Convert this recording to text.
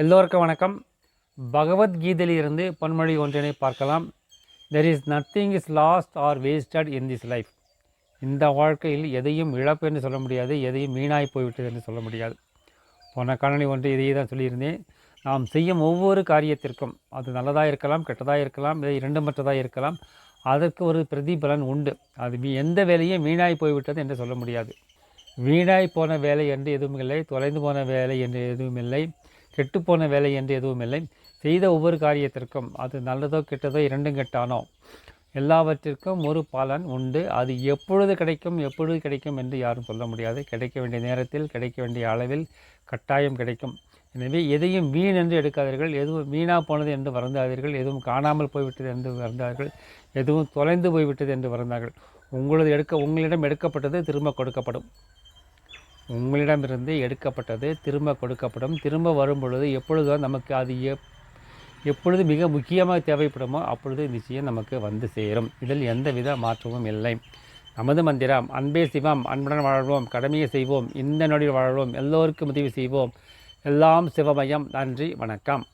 எல்லோருக்கும் வணக்கம். பகவத்கீதையிலிருந்து பொன்மொழி ஒன்றினை பார்க்கலாம். There is nothing is lost or wasted in this life இந்த வாழ்க்கையில் எதையும் இழப்பு என்று சொல்ல முடியாது எதையும் வீணாய் போய்விட்டது என்று சொல்ல முடியாது. போன காணொளி ஒன்று இதையே தான் சொல்லியிருந்தேன். நாம் செய்யும் ஒவ்வொரு காரியத்திற்கும் அது நல்லதாக இருக்கலாம் கெட்டதாக இருக்கலாம் இதை இரண்டுமற்றதாக இருக்கலாம் அதற்கு ஒரு பிரதிபலன் உண்டு. அது எந்த வேலையும் வீணாய் போய்விட்டது என்று சொல்ல முடியாது. வீணாய் போன வேலை என்று எதுவும் இல்லை தொலைந்து போன வேலை என்று எதுவும் இல்லை. கெட்டுப்போன வேலை என்று எதுவும் இல்லை. செய்த ஒவ்வொரு காரியத்திற்கும் அது நல்லதோ கெட்டதோ இரண்டும் கெட்டானோ? எல்லாவற்றிற்கும் ஒரு பலன் உண்டு. அது எப்பொழுது கிடைக்கும் எப்பொழுது கிடைக்கும் என்று யாரும் சொல்ல முடியாது. கிடைக்க வேண்டிய நேரத்தில் கிடைக்க வேண்டிய அளவில் கட்டாயம் கிடைக்கும். எனவே எதையும் வீண் என்று எடுக்காதீர்கள். எதுவும் வீணாக போனது என்று வருந்தாதீர்கள். எதுவும் காணாமல் போய்விட்டது என்று வருந்தார்கள். எதுவும் தொலைந்து போய்விட்டது என்று வருந்தார்கள். உங்களது எடுக்க உங்களிடம் எடுக்கப்பட்டது திரும்ப கொடுக்கப்படும். உங்களிடமிருந்து எடுக்கப்பட்டது திரும்ப கொடுக்கப்படும். திரும்ப வரும் பொழுது எப்பொழுதோ நமக்கு அது எப் எப்பொழுது மிக முக்கியமாக தேவைப்படுமோ அப்பொழுது நிச்சயம் நமக்கு வந்து சேரும். இதில் எந்தவித மாற்றமும் இல்லை. நமது மந்திரம் அன்பே சிவம் அன்புடன் வாழ்வோம் கடமையை செய்வோம் இந்த நொடியில் வாழ்வோம் எல்லோருக்கும் உதவி செய்வோம் எல்லாம் சிவமயம். நன்றி வணக்கம்.